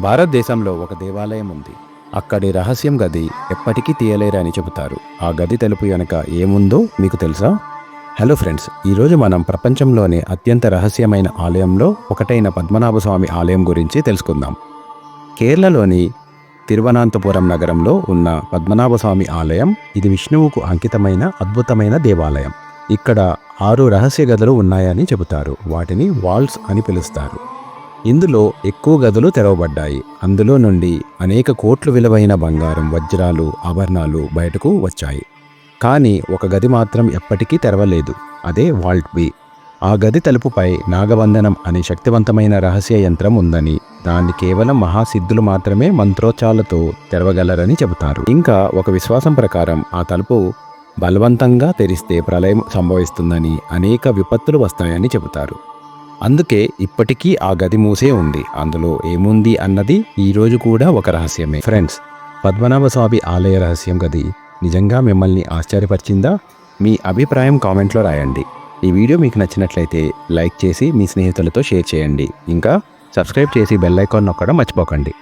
భారతదేశంలో ఒక దేవాలయం ఉంది. అక్కడి రహస్యం గది ఎప్పటికీ తీయలేరని చెబుతారు. ఆ గది తెలుపు వెనక ఏముందో మీకు తెలుసా? హలో ఫ్రెండ్స్ ఈరోజు మనం ప్రపంచంలోనే అత్యంత రహస్యమైన ఆలయంలో ఒకటైన పద్మనాభ స్వామి ఆలయం గురించి తెలుసుకుందాం. కేరళలోని తిరువనంతపురం నగరంలో ఉన్న పద్మనాభ స్వామి ఆలయం ఇది విష్ణువుకు అంకితమైన అద్భుతమైన దేవాలయం. ఇక్కడ ఆరు రహస్య గదులు ఉన్నాయని చెబుతారు. వాటిని వాల్స్ అని పిలుస్తారు. ఇందులో ఎక్కువ గదులు తెరవబడ్డాయి. అందులో నుండి అనేక కోట్లు విలువైన బంగారం వజ్రాలు ఆభరణాలు బయటకు వచ్చాయి. కానీ ఒక గది మాత్రం ఎప్పటికీ తెరవలేదు. అదే వాల్ట్ బి. ఆ గది తలుపుపై నాగబంధనం అనే శక్తివంతమైన రహస్య యంత్రం ఉందని దాన్ని కేవలం మహాసిద్ధులు మాత్రమే మంత్రోచ్చాలతో తెరవగలరని చెబుతారు. ఇంకా ఒక విశ్వాసం ప్రకారం ఆ తలుపు బలవంతంగా తెరిస్తే ప్రళయం సంభవిస్తుందని అనేక విపత్తులు వస్తాయని చెబుతారు. అందుకే ఇప్పటికీ ఆ గది మూసే ఉంది. అందులో ఏముంది అన్నది ఈరోజు కూడా ఒక రహస్యమే. ఫ్రెండ్స్ పద్మనాభ స్వామి ఆలయ రహస్యం గది నిజంగా మిమ్మల్ని ఆశ్చర్యపరిచిందా? మీ అభిప్రాయం కామెంట్లో రాయండి. ఈ వీడియో మీకు నచ్చినట్లయితే లైక్ చేసి మీ స్నేహితులతో షేర్ చేయండి. ఇంకా సబ్స్క్రైబ్ చేసి బెల్ ఐకాన్ నొక్కడం మర్చిపోకండి.